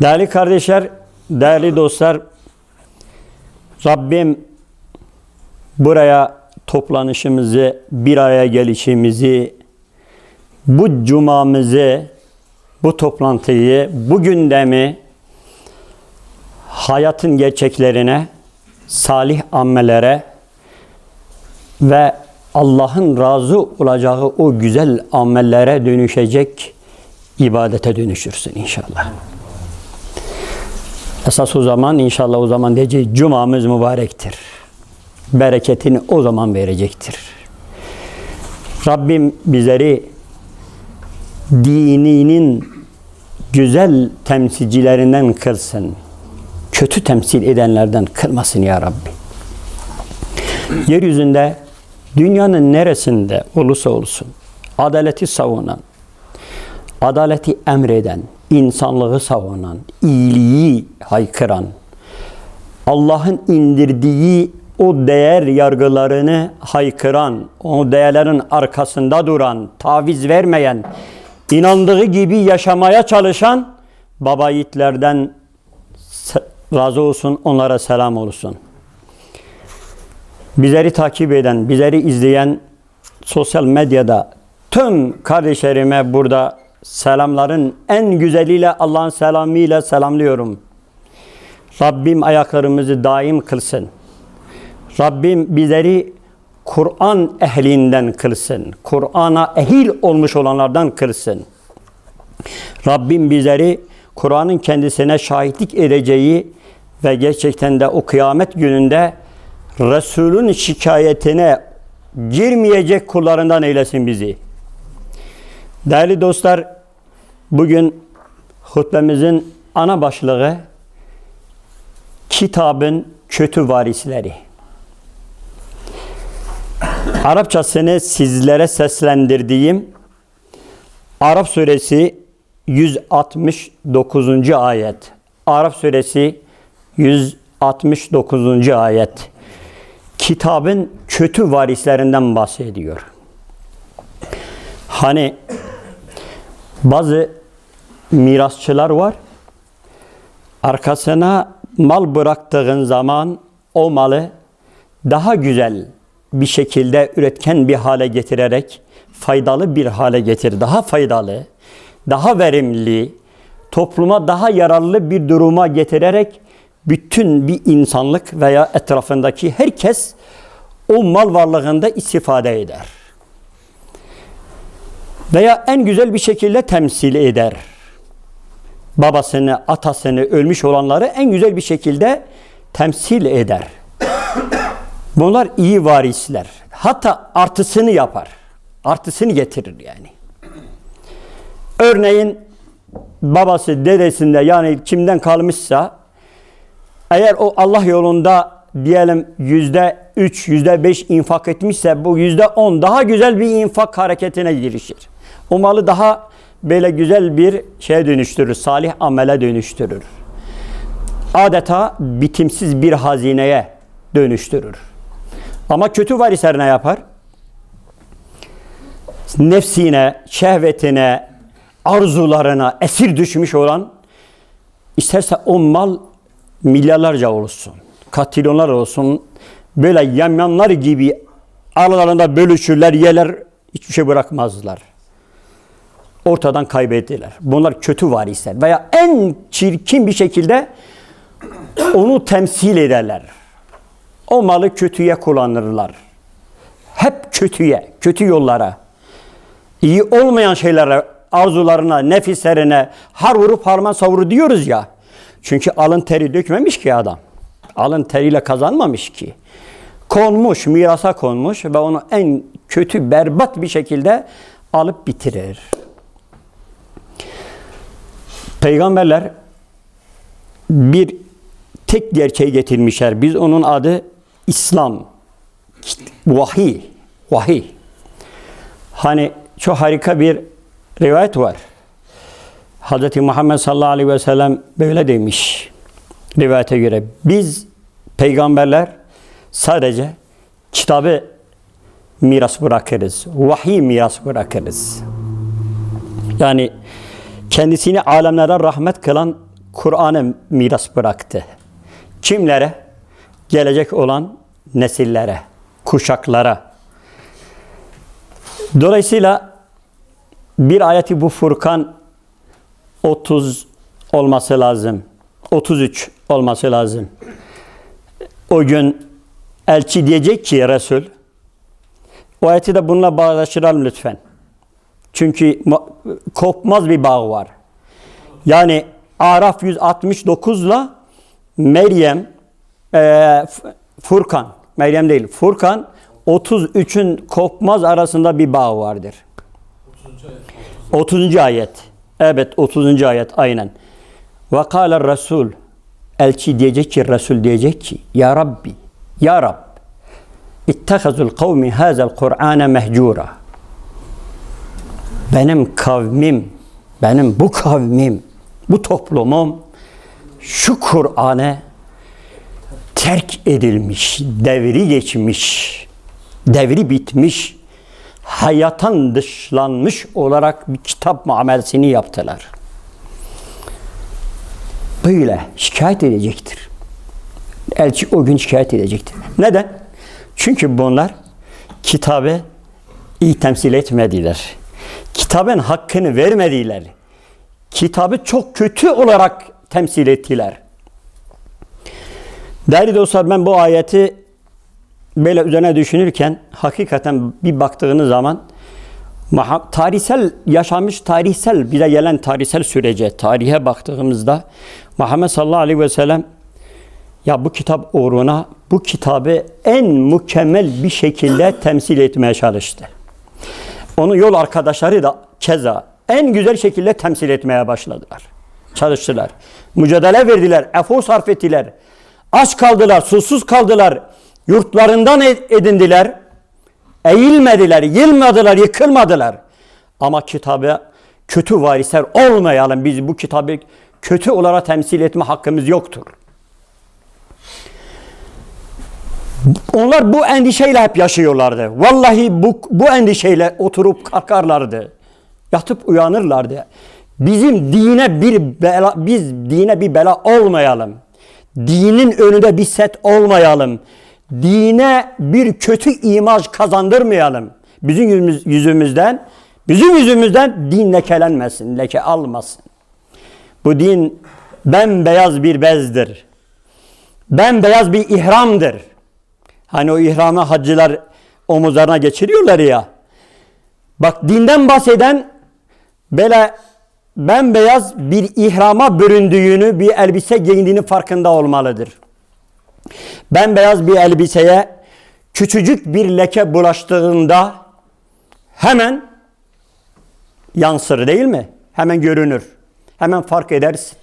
Değerli kardeşler, değerli dostlar, Rabbim buraya toplanışımızı, bir araya gelişimizi, bu cumamızı, bu toplantıyı, bu gündemi hayatın gerçeklerine, salih amellere ve Allah'ın razı olacağı o güzel amellere dönüşecek ibadete dönüşürsün inşallah. Esas o zaman inşallah o zaman diyeceğiz cumamız mübarektir. Bereketini o zaman verecektir. Rabbim bizleri dininin güzel temsilcilerinden kılsın. Kötü temsil edenlerden kılmasın ya Rabbi. Yeryüzünde dünyanın neresinde olursa olsun adaleti savunan, adaleti emreden, insanlığı savunan, iyiliği haykıran, Allah'ın indirdiği o değer yargılarını haykıran, o değerlerin arkasında duran, taviz vermeyen, inandığı gibi yaşamaya çalışan baba yiğitlerden razı olsun, onlara selam olsun. Bizleri takip eden, bizleri izleyen sosyal medyada tüm kardeşlerime burada selamların en güzeliyle Allah'ın selamıyla selamlıyorum. Rabbim ayaklarımızı daim kılsın. Rabbim bizleri Kur'an ehlinden kılsın. Kur'an'a ehil olmuş olanlardan kılsın. Rabbim bizleri Kur'an'ın kendisine şahitlik edeceği ve gerçekten de o kıyamet gününde Resul'ün şikayetine girmeyecek kullarından eylesin bizi. Değerli dostlar, bugün hutbemizin ana başlığı kitabın kötü varisleri. Arapçasını sizlere seslendirdiğim Arap suresi 169. ayet. Arap suresi 169. ayet. Kitabın kötü varislerinden bahsediyor. Hani bazı mirasçılar var. Arkasına mal bıraktığın zaman o malı daha güzel bir şekilde üretken bir hale getirerek faydalı bir hale getir. Daha faydalı, daha verimli, topluma daha yararlı bir duruma getirerek bütün bir insanlık veya etrafındaki herkes o mal varlığında istifade eder. Veya en güzel bir şekilde temsil eder. Babasını, atasını, ölmüş olanları en güzel bir şekilde temsil eder. Bunlar iyi varisler. Hatta artısını yapar. Artısını getirir yani. Örneğin babası dedesinde yani kimden kalmışsa eğer o Allah yolunda diyelim yüzde üç, yüzde beş infak etmişse bu yüzde on daha güzel bir infak hareketine girişir. O malı daha böyle güzel bir şeye dönüştürür, salih amele dönüştürür. Adeta bitimsiz bir hazineye dönüştürür. Ama kötü varisler ne yapar? Nefsine, şehvetine, arzularına esir düşmüş olan isterse o mal milyarlarca olsun, katrilyonlar olsun, böyle yamyanlar gibi aralarında bölüşürler, yeler, hiçbir şey bırakmazlar. Ortadan kaybettiler. Bunlar kötü varisler veya en çirkin bir şekilde onu temsil ederler. O malı kötüye kullanırlar. Hep kötüye, kötü yollara, iyi olmayan şeylere, arzularına, nefislerine har vurup harman savuru diyoruz ya. Çünkü alın teri dökmemiş ki adam. Alın teriyle kazanmamış ki. Konmuş, mirasa konmuş ve onu en kötü, berbat bir şekilde alıp bitirir. Peygamberler bir tek gerçeği getirmişler. Biz onun adı İslam. Vahiy. Vahiy. Hani çok harika bir rivayet var. Hz. Muhammed sallallahu aleyhi ve sellem böyle demiş. Rivayete göre biz peygamberler sadece kitabı miras bırakırız. Vahiy miras bırakırız. Yani kendisini alemlere rahmet kılan Kur'an'ı miras bıraktı. Kimlere? Gelecek olan nesillere, kuşaklara. Dolayısıyla bir ayeti bu Furkan 30 olması lazım. 33 olması lazım. O gün elçi diyecek ki Resul, o ayeti de bununla bağdaştıralım lütfen. Çünkü ma- kopmaz bir bağ var. Yani Araf 169 ile Meryem e, Furkan, Meryem değil, Furkan 33'ün kopmaz arasında bir bağ vardır. 30. ayet. Evet 30. ayet aynen. Ve kâle Resul elçi diyecek ki Resul diyecek ki Ya Rabbi Ya Rab İttehazul kavmi hazel Kur'ane mehcura benim kavmim, benim bu kavmim, bu toplumum şu Kur'an'ı terk edilmiş, devri geçmiş, devri bitmiş, hayattan dışlanmış olarak bir kitap muamelesini yaptılar. Böyle şikayet edecektir. Elçi o gün şikayet edecektir. Neden? Çünkü bunlar kitabı iyi temsil etmediler. Kitabın hakkını vermediler. Kitabı çok kötü olarak temsil ettiler. Değerli dostlar ben bu ayeti böyle üzerine düşünürken hakikaten bir baktığınız zaman tarihsel yaşanmış tarihsel bize gelen tarihsel sürece tarihe baktığımızda Muhammed sallallahu aleyhi ve sellem ya bu kitap uğruna bu kitabı en mükemmel bir şekilde temsil etmeye çalıştı. Onun yol arkadaşları da keza en güzel şekilde temsil etmeye başladılar. Çalıştılar. Mücadele verdiler, efor sarf ettiler. Aç kaldılar, susuz kaldılar. Yurtlarından ed- edindiler. Eğilmediler, yılmadılar, yıkılmadılar. Ama kitabı kötü varisler olmayalım. Biz bu kitabı kötü olarak temsil etme hakkımız yoktur. Onlar bu endişeyle hep yaşıyorlardı. Vallahi bu, bu endişeyle oturup kalkarlardı. Yatıp uyanırlardı. Bizim dine bir bela, biz dine bir bela olmayalım. Dinin önünde bir set olmayalım. Dine bir kötü imaj kazandırmayalım. Bizim yüzümüz, yüzümüzden, bizim yüzümüzden din lekelenmesin, leke almasın. Bu din bembeyaz bir bezdir. Bembeyaz bir ihramdır. Hani o ihramı hacılar omuzlarına geçiriyorlar ya. Bak dinden bahseden böyle bembeyaz bir ihrama büründüğünü, bir elbise giyindiğini farkında olmalıdır. Bembeyaz bir elbiseye küçücük bir leke bulaştığında hemen yansır değil mi? Hemen görünür. Hemen fark edersin.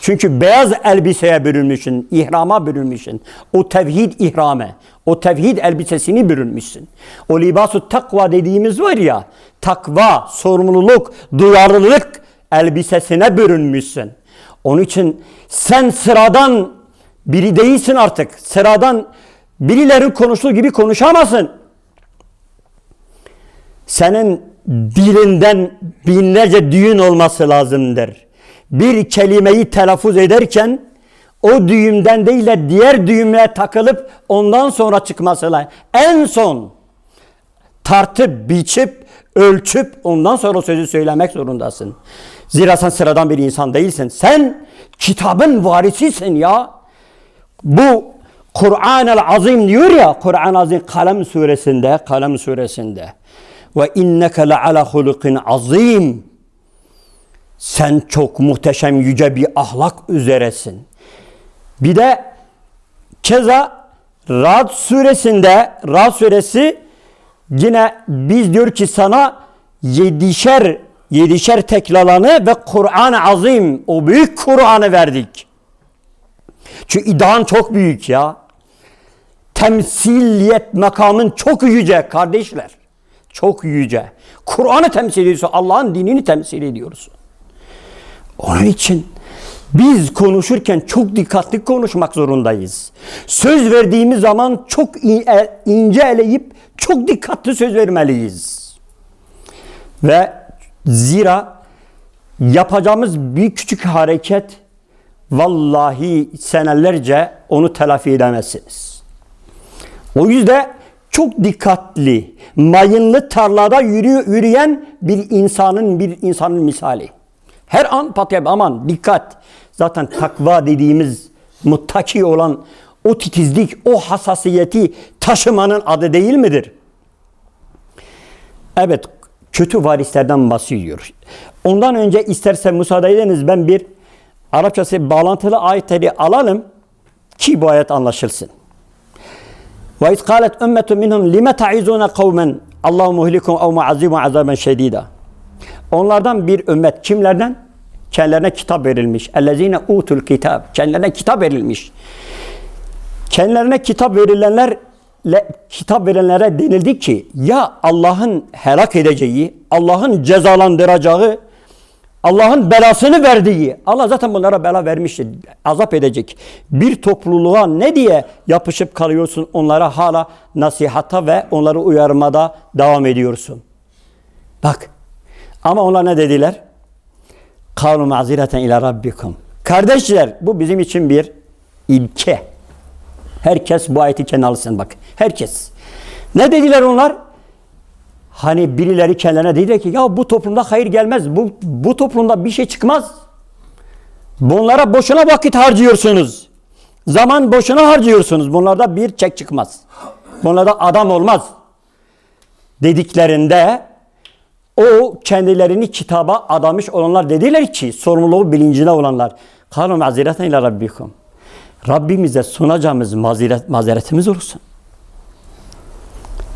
Çünkü beyaz elbiseye bürünmüşsün, ihrama bürünmüşsün. O tevhid ihramı, o tevhid elbisesini bürünmüşsün. O libasu takva dediğimiz var ya, takva, sorumluluk, duyarlılık elbisesine bürünmüşsün. Onun için sen sıradan biri değilsin artık. Sıradan birilerin konuştuğu gibi konuşamazsın. Senin dilinden binlerce düğün olması lazımdır bir kelimeyi telaffuz ederken o düğümden değil de diğer düğümle takılıp ondan sonra çıkması lazım. En son tartıp, biçip, ölçüp ondan sonra sözü söylemek zorundasın. Zira sen sıradan bir insan değilsin. Sen kitabın varisisin ya. Bu Kur'an-ı Azim diyor ya, Kur'an-ı Azim Kalem suresinde, Kalem suresinde. Ve inneke le ala hulukin azim. Sen çok muhteşem yüce bir ahlak üzeresin. Bir de keza Rad suresinde Rad suresi yine biz diyor ki sana yedişer yedişer teklalanı ve Kur'an-ı Azim o büyük Kur'an'ı verdik. Çünkü iddian çok büyük ya. Temsiliyet makamın çok yüce kardeşler. Çok yüce. Kur'an'ı temsil ediyorsun. Allah'ın dinini temsil ediyorsun. Onun için biz konuşurken çok dikkatli konuşmak zorundayız. Söz verdiğimiz zaman çok ince eleyip çok dikkatli söz vermeliyiz. Ve zira yapacağımız bir küçük hareket vallahi senelerce onu telafi edemezsiniz. O yüzden çok dikkatli, mayınlı tarlada yürü, yürüyen bir insanın bir insanın misali. Her an patlayıp aman dikkat. Zaten takva dediğimiz muttaki olan o titizlik, o hassasiyeti taşımanın adı değil midir? Evet, kötü varislerden bahsediyor. Ondan önce isterse müsaade ediniz ben bir Arapçası bağlantılı ayetleri alalım ki bu ayet anlaşılsın. Ve iz kalet ümmetun minhum lime ta'izuna kavmen Allahu muhlikum ev muazzibu azaben şedida. Onlardan bir ümmet kimlerden? Kendilerine kitap verilmiş. Ellezine utul kitab. Kendilerine kitap verilmiş. Kendilerine kitap verilenler kitap verenlere denildi ki ya Allah'ın helak edeceği, Allah'ın cezalandıracağı, Allah'ın belasını verdiği, Allah zaten bunlara bela vermiştir, azap edecek. Bir topluluğa ne diye yapışıp kalıyorsun, onlara hala nasihata ve onları uyarmada devam ediyorsun. Bak, ama onlar ne dediler? Kavlu mazireten ila rabbikum. Kardeşler, bu bizim için bir ilke. Herkes bu ayeti kendine alsın bak. Herkes. Ne dediler onlar? Hani birileri kendilerine dediler ki ya bu toplumda hayır gelmez. Bu, bu toplumda bir şey çıkmaz. Bunlara boşuna vakit harcıyorsunuz. Zaman boşuna harcıyorsunuz. Bunlarda bir çek çıkmaz. Bunlarda adam olmaz. Dediklerinde o kendilerini kitaba adamış olanlar dediler ki sorumluluğu bilincine olanlar. Kâlu mazireten ila rabbikum. Rabbimize sunacağımız mazeret, mazeretimiz olsun.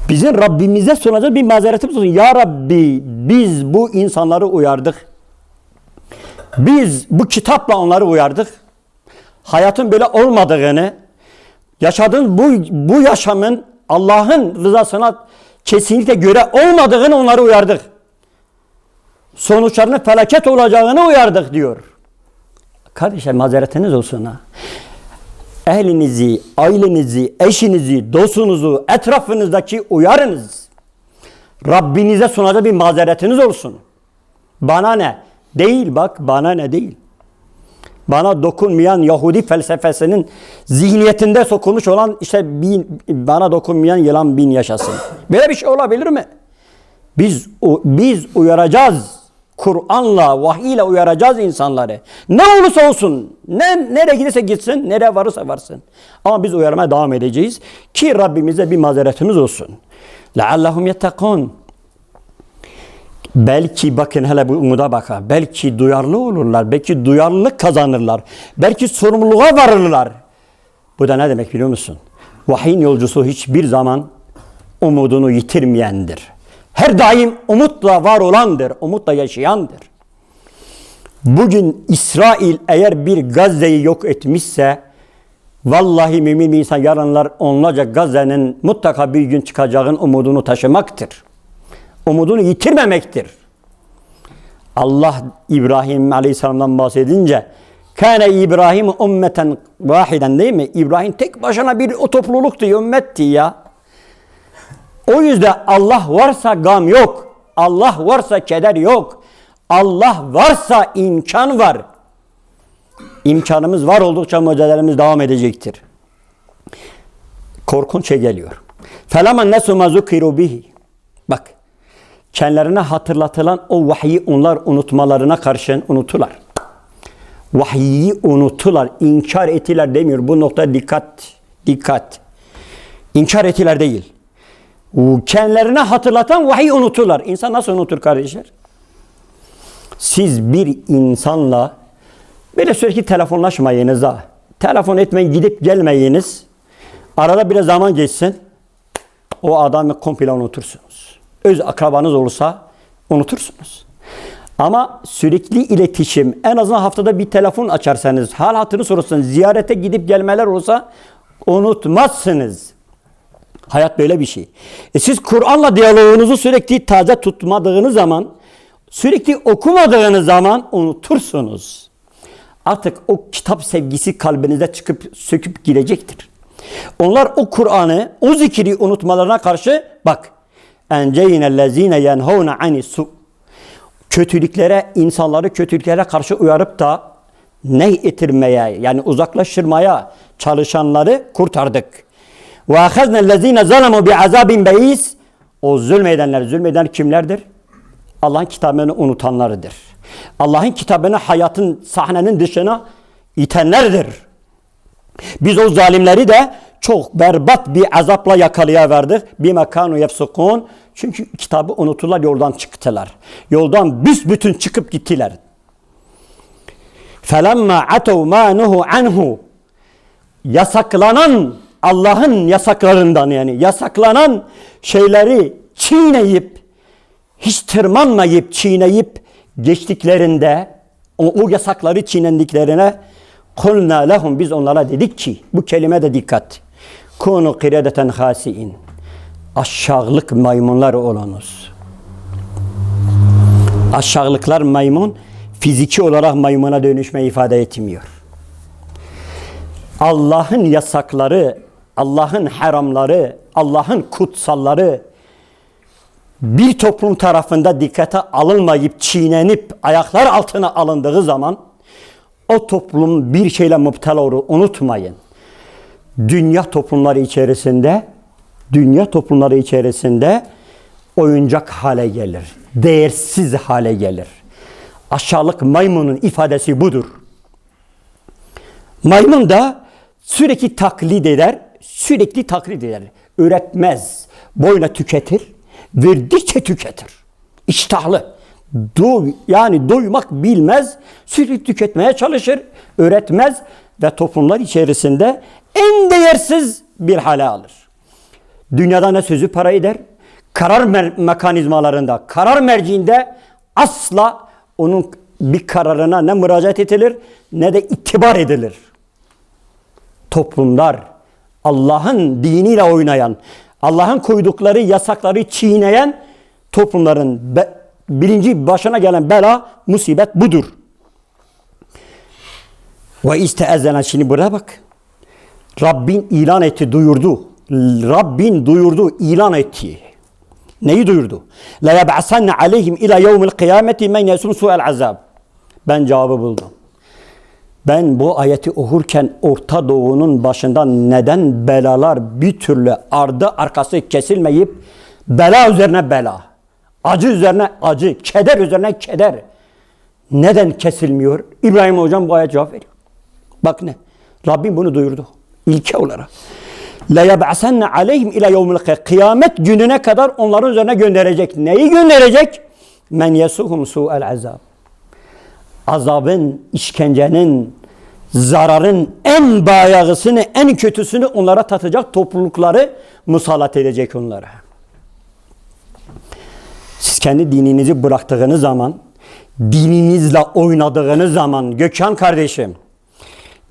Bizim Rabbimize sunacağımız bir mazeretimiz olsun. Ya Rabbi biz bu insanları uyardık. Biz bu kitapla onları uyardık. Hayatın böyle olmadığını, yaşadığın bu, bu yaşamın Allah'ın rızasına kesinlikle göre olmadığını onları uyardık. Sonuçlarının felaket olacağını uyardık diyor. Kardeşler mazeretiniz olsun ha ehlinizi, ailenizi, eşinizi, dostunuzu, etrafınızdaki uyarınız. Rabbinize sunacak bir mazeretiniz olsun. Bana ne? Değil bak bana ne değil. Bana dokunmayan Yahudi felsefesinin zihniyetinde sokulmuş olan işte bin, bana dokunmayan yılan bin yaşasın. Böyle bir şey olabilir mi? Biz biz uyaracağız. Kur'an'la, vahiy ile uyaracağız insanları. Ne olursa olsun, ne, nereye giderse gitsin, nereye varırsa varsın. Ama biz uyarmaya devam edeceğiz ki Rabbimize bir mazeretimiz olsun. لَعَلَّهُمْ يَتَّقُونَ Belki bakın hele bu umuda bakın. Belki duyarlı olurlar. Belki duyarlılık kazanırlar. Belki sorumluluğa varırlar. Bu da ne demek biliyor musun? Vahyin yolcusu hiçbir zaman umudunu yitirmeyendir her daim umutla var olandır, umutla yaşayandır. Bugün İsrail eğer bir Gazze'yi yok etmişse vallahi mümin insan yarınlar onlarca Gazze'nin mutlaka bir gün çıkacağın umudunu taşımaktır. Umudunu yitirmemektir. Allah İbrahim Aleyhisselam'dan bahsedince Kâne İbrahim ümmeten vahiden değil mi? İbrahim tek başına bir o topluluktu, ümmetti ya. O yüzden Allah varsa gam yok. Allah varsa keder yok. Allah varsa imkan var. İmkanımız var oldukça mücadelemiz devam edecektir. Korkunç şey geliyor. Felamen nesu ma zukiru bihi. Bak. Kendilerine hatırlatılan o vahyi onlar unutmalarına karşın unutular. Vahyi unutular, inkar etiler demiyor. Bu nokta dikkat, dikkat. İnkar etiler değil kendilerine hatırlatan vahiy unuturlar. İnsan nasıl unutur kardeşler? Siz bir insanla böyle sürekli telefonlaşmayınız ha. Telefon etmeyin, gidip gelmeyiniz. Arada bir zaman geçsin. O adamı komple unutursunuz. Öz akrabanız olursa unutursunuz. Ama sürekli iletişim, en azından haftada bir telefon açarsanız, hal hatırı sorursanız, ziyarete gidip gelmeler olsa unutmazsınız. Hayat böyle bir şey. E siz Kur'an'la diyaloğunuzu sürekli taze tutmadığınız zaman, sürekli okumadığınız zaman unutursunuz. Artık o kitap sevgisi kalbinize çıkıp söküp girecektir. Onlar o Kur'an'ı, o zikri unutmalarına karşı bak. Enceyinellezine yenhavne ani su. Kötülüklere, insanları kötülüklere karşı uyarıp da ne etirmeye yani uzaklaştırmaya çalışanları kurtardık. Ve ahazna ellezine zalemu bi azabin beis. O zulmedenler, zulmeden kimlerdir? Allah'ın kitabını unutanlarıdır. Allah'ın kitabını hayatın sahnenin dışına itenlerdir. Biz o zalimleri de çok berbat bir azapla yakalayıverdik. Bir mekanu yefsukun. Çünkü kitabı unuttular yoldan çıktılar. Yoldan büsbütün çıkıp gittiler. فَلَمَّا عَتَوْ مَا نُهُ عَنْهُ Yasaklanan Allah'ın yasaklarından yani yasaklanan şeyleri çiğneyip hiç tırmanmayıp çiğneyip geçtiklerinde o, o yasakları çiğnendiklerine kulna lehum biz onlara dedik ki bu kelime de dikkat. Kunu kiredeten hasiin. Aşağılık maymunlar olunuz. Aşağılıklar maymun fiziki olarak maymuna dönüşme ifade etmiyor. Allah'ın yasakları, Allah'ın haramları, Allah'ın kutsalları bir toplum tarafında dikkate alınmayıp çiğnenip ayaklar altına alındığı zaman o toplum bir şeyle müptela olur. Unutmayın. Dünya toplumları içerisinde dünya toplumları içerisinde oyuncak hale gelir. Değersiz hale gelir. Aşağılık maymunun ifadesi budur. Maymun da sürekli taklit eder, sürekli taklit eder. Üretmez, boyuna tüketir, verdikçe tüketir. İştahlı. Do yani doymak bilmez, sürekli tüketmeye çalışır, öğretmez ve toplumlar içerisinde en değersiz bir hale alır. Dünyada ne sözü para eder? Karar mekanizmalarında, karar merciinde asla onun bir kararına ne müracaat edilir ne de itibar edilir. Toplumlar Allah'ın diniyle oynayan, Allah'ın koydukları yasakları çiğneyen toplumların be- birinci başına gelen bela, musibet budur. Ve isteezene şimdi buraya bak. Rabbin ilan etti, duyurdu. Rabbin duyurdu, ilan etti. Neyi duyurdu? La yeb'asanne aleyhim ila yevmil kıyameti men yesum su'el azab. Ben cevabı buldum. Ben bu ayeti okurken Orta Doğu'nun başından neden belalar bir türlü ardı arkası kesilmeyip bela üzerine bela, acı üzerine acı, keder üzerine keder neden kesilmiyor? İbrahim Hocam bu ayet cevap veriyor. Bak ne? Rabbim bunu duyurdu. İlke olarak. La yeb'asenne aleyhim ila yevmil kıy- Kıyamet gününe kadar onların üzerine gönderecek. Neyi gönderecek? Men yesuhum su'el azab. Azabın, işkencenin, zararın en bayağısını, en kötüsünü onlara tatacak toplulukları musallat edecek onlara. Siz kendi dininizi bıraktığınız zaman, dininizle oynadığınız zaman Gökhan kardeşim,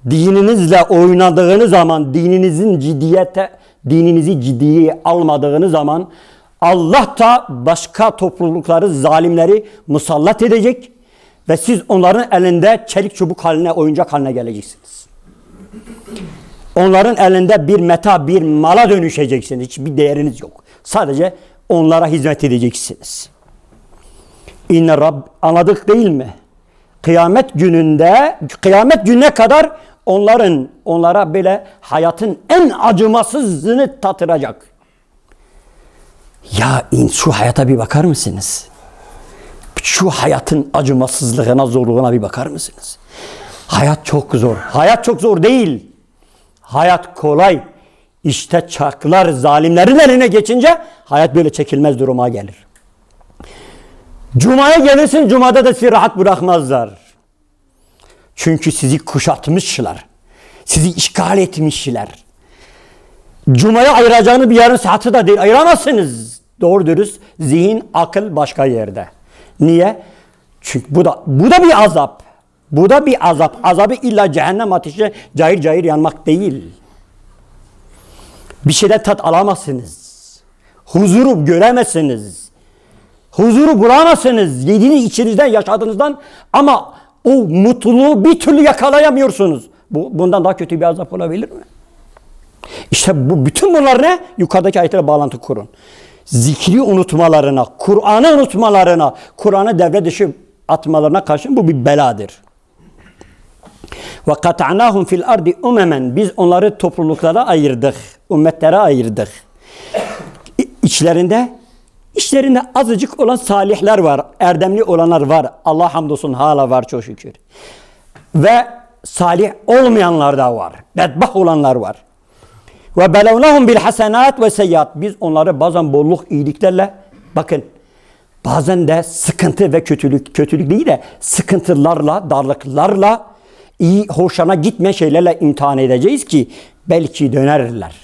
dininizle oynadığınız zaman, dininizin ciddiyete, dininizi ciddiye almadığınız zaman Allah da başka toplulukları, zalimleri musallat edecek ve siz onların elinde çelik çubuk haline, oyuncak haline geleceksiniz. Onların elinde bir meta, bir mala dönüşeceksiniz. Hiçbir değeriniz yok. Sadece onlara hizmet edeceksiniz. İnne Rab anladık değil mi? Kıyamet gününde, kıyamet gününe kadar onların onlara böyle hayatın en acımasızını tatıracak. Ya in şu hayata bir bakar mısınız? Şu hayatın acımasızlığına, zorluğuna bir bakar mısınız? Hayat çok zor. Hayat çok zor değil. Hayat kolay. İşte çaklar zalimlerin eline geçince hayat böyle çekilmez duruma gelir. Cuma'ya gelirsin, Cuma'da da sizi rahat bırakmazlar. Çünkü sizi kuşatmışlar. Sizi işgal etmişler. Cuma'ya ayıracağını bir yarım saati de değil. Ayıramazsınız. Doğru dürüst. Zihin, akıl başka yerde. Niye? Çünkü bu da bu da bir azap. Bu da bir azap. Azabı illa cehennem ateşine cayır cayır yanmak değil. Bir şeyden tat alamazsınız. Huzuru göremezsiniz. Huzuru bulamazsınız. Yediğiniz içinizden yaşadığınızdan ama o mutluluğu bir türlü yakalayamıyorsunuz. Bu, bundan daha kötü bir azap olabilir mi? İşte bu bütün bunlar ne? Yukarıdaki ayetlere bağlantı kurun. Zikri unutmalarına, Kur'an'ı unutmalarına, Kur'an'ı devre dışı atmalarına karşı bu bir beladır. Ve kata'nahum fil ardi umemen. Biz onları topluluklara ayırdık. Ümmetlere ayırdık. İçlerinde içlerinde azıcık olan salihler var. Erdemli olanlar var. Allah hamdolsun hala var çok şükür. Ve salih olmayanlar da var. Bedbah olanlar var. Ve belevnahum bil hasenat ve seyyiat. Biz onları bazen bolluk iyiliklerle bakın bazen de sıkıntı ve kötülük kötülük değil de sıkıntılarla, darlıklarla iyi hoşuna gitmeyen şeylerle imtihan edeceğiz ki belki dönerler.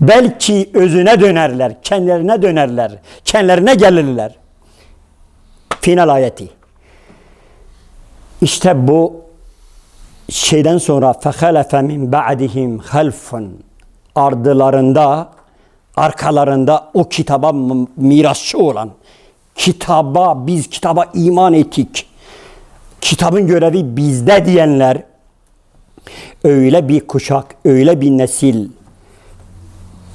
Belki özüne dönerler, kendilerine dönerler, kendilerine gelirler. Final ayeti. İşte bu şeyden sonra fehalefe min ba'dihim halfun ardılarında arkalarında o kitaba mirasçı olan kitaba biz kitaba iman ettik. Kitabın görevi bizde diyenler öyle bir kuşak, öyle bir nesil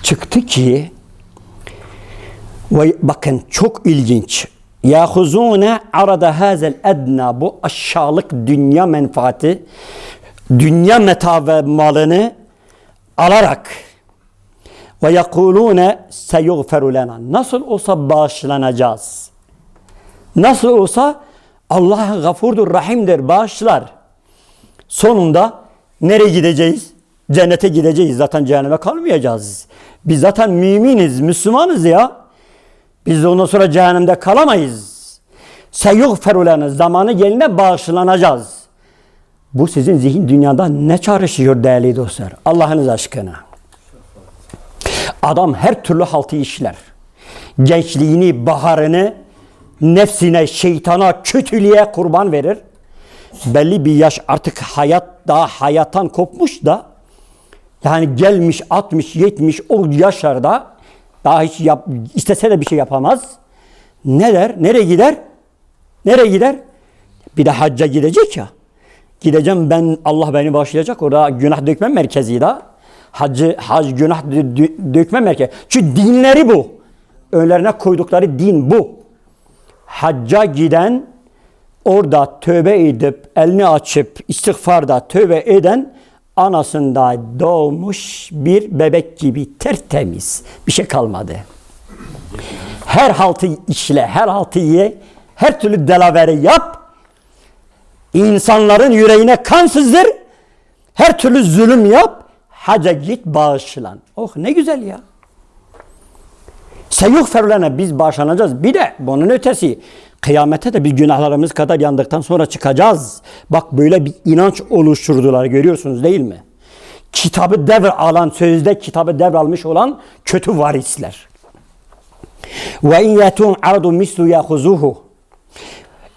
çıktı ki ve bakın çok ilginç. Yahuzune arada hazel edna bu aşağılık dünya menfaati dünya meta ve malını alarak ve yekulune seyugferu lena nasıl olsa bağışlanacağız. Nasıl olsa Allah gafurdur, rahimdir, bağışlar. Sonunda nereye gideceğiz? Cennete gideceğiz. Zaten cehenneme kalmayacağız. Biz zaten müminiz, Müslümanız ya. Biz de ondan sonra cehennemde kalamayız. Seyugferu lena zamanı geline bağışlanacağız. Bu sizin zihin dünyada ne çağrışıyor değerli dostlar? Allah'ınız aşkına. Adam her türlü haltı işler. Gençliğini, baharını nefsine, şeytana, kötülüğe kurban verir. Belli bir yaş artık hayat daha hayattan kopmuş da yani gelmiş 60 70 o yaşlarda daha hiç yap, istese de bir şey yapamaz. Ne der? Nereye gider? Nereye gider? Bir de hacca gidecek ya. Gideceğim ben Allah beni bağışlayacak. Orada günah dökme merkezi de. Hacı, hac günah dö- dö- dökme merkezi. Çünkü dinleri bu. Önlerine koydukları din bu. Hacca giden orada tövbe edip elini açıp istiğfarda tövbe eden anasında doğmuş bir bebek gibi tertemiz. Bir şey kalmadı. Her haltı işle, her haltı ye, her türlü delaveri yap. İnsanların yüreğine kansızdır. Her türlü zulüm yap. Haca git bağışlan. Oh ne güzel ya. Seyuhferu lena biz bağışlanacağız. Bir de bunun ötesi kıyamete de biz günahlarımız kadar yandıktan sonra çıkacağız. Bak böyle bir inanç oluşturdular görüyorsunuz değil mi? Kitabı devr alan, sözde kitabı devralmış olan kötü varisler. Ve in yetun ardu mislu yahuzuhu.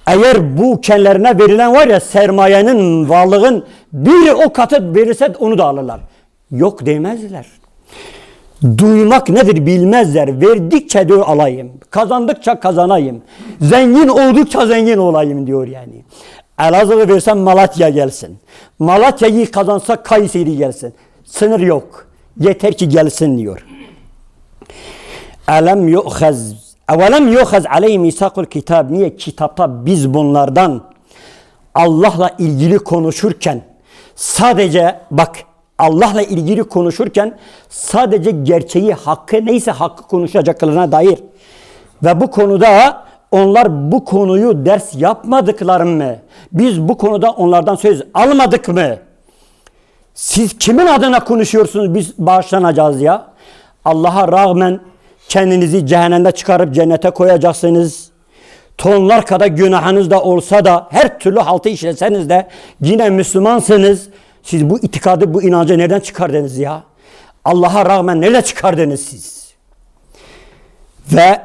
Eğer bu kendilerine verilen var ya sermayenin, varlığın biri o katı verirse onu da alırlar. Yok demezler. Duymak nedir bilmezler. Verdikçe de alayım. Kazandıkça kazanayım. Zengin oldukça zengin olayım diyor yani. Elazığ'ı versem Malatya gelsin. Malatya'yı kazansa Kayseri gelsin. Sınır yok. Yeter ki gelsin diyor. Elem yu'khaz Evelem yu'khaz aleyhi misakul kitab. Niye? Kitapta biz bunlardan Allah'la ilgili konuşurken sadece bak Allah'la ilgili konuşurken sadece gerçeği, hakkı neyse hakkı konuşacaklarına dair ve bu konuda onlar bu konuyu ders yapmadıklar mı? Biz bu konuda onlardan söz almadık mı? Siz kimin adına konuşuyorsunuz biz bağışlanacağız ya? Allah'a rağmen kendinizi cehennemde çıkarıp cennete koyacaksınız. Tonlar kadar günahınız da olsa da her türlü haltı işleseniz de yine Müslümansınız. Siz bu itikadı, bu inancı nereden çıkardınız ya? Allah'a rağmen nereden çıkardınız siz? Ve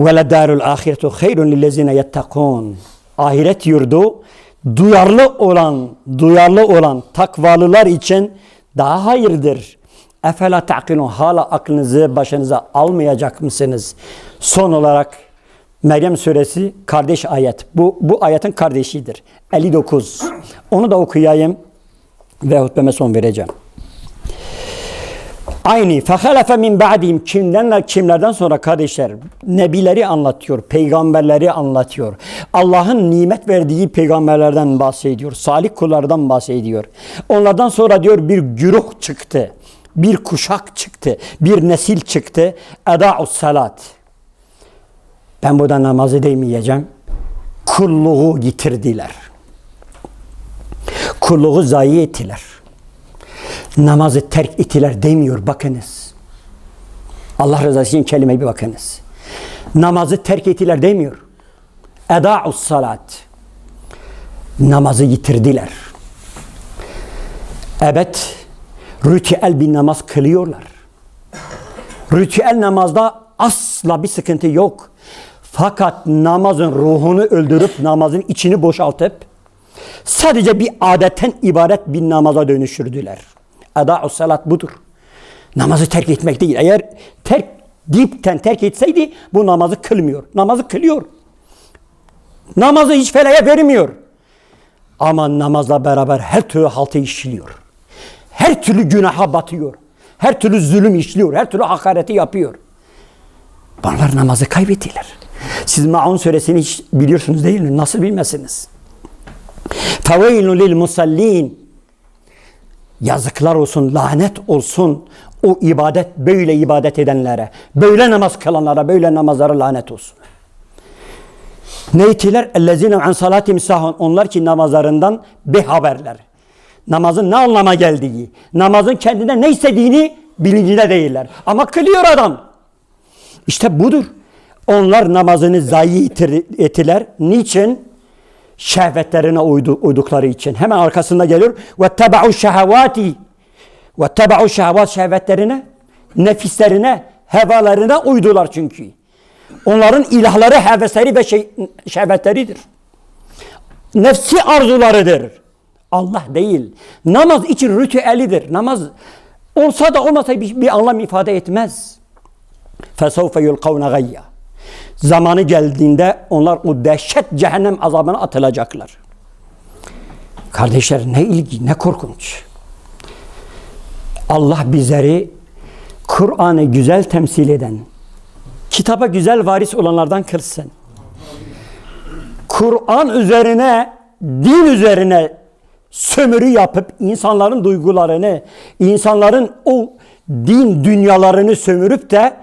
darul ahiretu hayrun lillezine yettakun. Ahiret yurdu duyarlı olan, duyarlı olan takvalılar için daha hayırdır. Efela ta'kilun hala aklınızı başınıza almayacak mısınız? Son olarak Meryem suresi kardeş ayet. Bu bu ayetin kardeşidir. 59. Onu da okuyayım ve hutbeme son vereceğim. Aynı fehalefe min ba'dihim kimden kimlerden sonra kardeşler nebileri anlatıyor, peygamberleri anlatıyor. Allah'ın nimet verdiği peygamberlerden bahsediyor. Salih kullardan bahsediyor. Onlardan sonra diyor bir güruh çıktı. Bir kuşak çıktı. Bir nesil çıktı. Eda'us salat. Ben burada namazı demeyeceğim. Kulluğu yitirdiler. Kulluğu zayi ettiler namazı terk ettiler demiyor bakınız. Allah rızası için kelimeye bir bakınız. Namazı terk ettiler demiyor. Eda'us salat. Namazı yitirdiler. Evet, ritüel bir namaz kılıyorlar. Ritüel namazda asla bir sıkıntı yok. Fakat namazın ruhunu öldürüp namazın içini boşaltıp sadece bir adetten ibaret bir namaza dönüştürdüler. Eda'u salat budur. Namazı terk etmek değil. Eğer terk dipten terk etseydi bu namazı kılmıyor. Namazı kılıyor. Namazı hiç feleğe vermiyor. Ama namazla beraber her türlü haltı işliyor. Her türlü günaha batıyor. Her türlü zulüm işliyor. Her türlü hakareti yapıyor. Bunlar namazı kaybettiler. Siz Maun suresini hiç biliyorsunuz değil mi? Nasıl bilmezsiniz? Feveylun lil musallin. Yazıklar olsun, lanet olsun o ibadet böyle ibadet edenlere, böyle namaz kılanlara, böyle namazlara lanet olsun. Neytiler? Ellezine an salatim sahun. Onlar ki namazlarından behaberler. Namazın ne anlama geldiği, namazın kendine ne istediğini bilincinde değiller. Ama kılıyor adam. İşte budur. Onlar namazını zayi ettiler. Niçin? Şehvetlerine uydu, uydukları için. Hemen arkasında geliyor. Ve teba'u şehevati. Ve teba'u şehvat şehvetlerine, nefislerine, hevalarına uydular çünkü. Onların ilahları hevesleri ve şey, şehvetleridir. Nefsi arzularıdır. Allah değil. Namaz için ritüelidir. Namaz olsa da olmasa bir, bir anlam ifade etmez. فَسَوْفَ يُلْقَوْنَ غَيَّ Zamanı geldiğinde onlar o dehşet cehennem azabına atılacaklar. Kardeşler ne ilgi, ne korkunç. Allah bizleri Kur'an'ı güzel temsil eden, kitaba güzel varis olanlardan kılsın. Kur'an üzerine, din üzerine sömürü yapıp insanların duygularını, insanların o din dünyalarını sömürüp de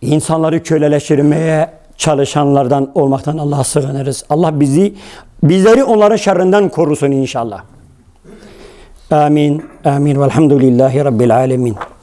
insanları köleleştirmeye çalışanlardan olmaktan Allah'a sığınırız. Allah bizi bizleri onların şerrinden korusun inşallah. Amin. Amin. Velhamdülillahi Rabbil alemin.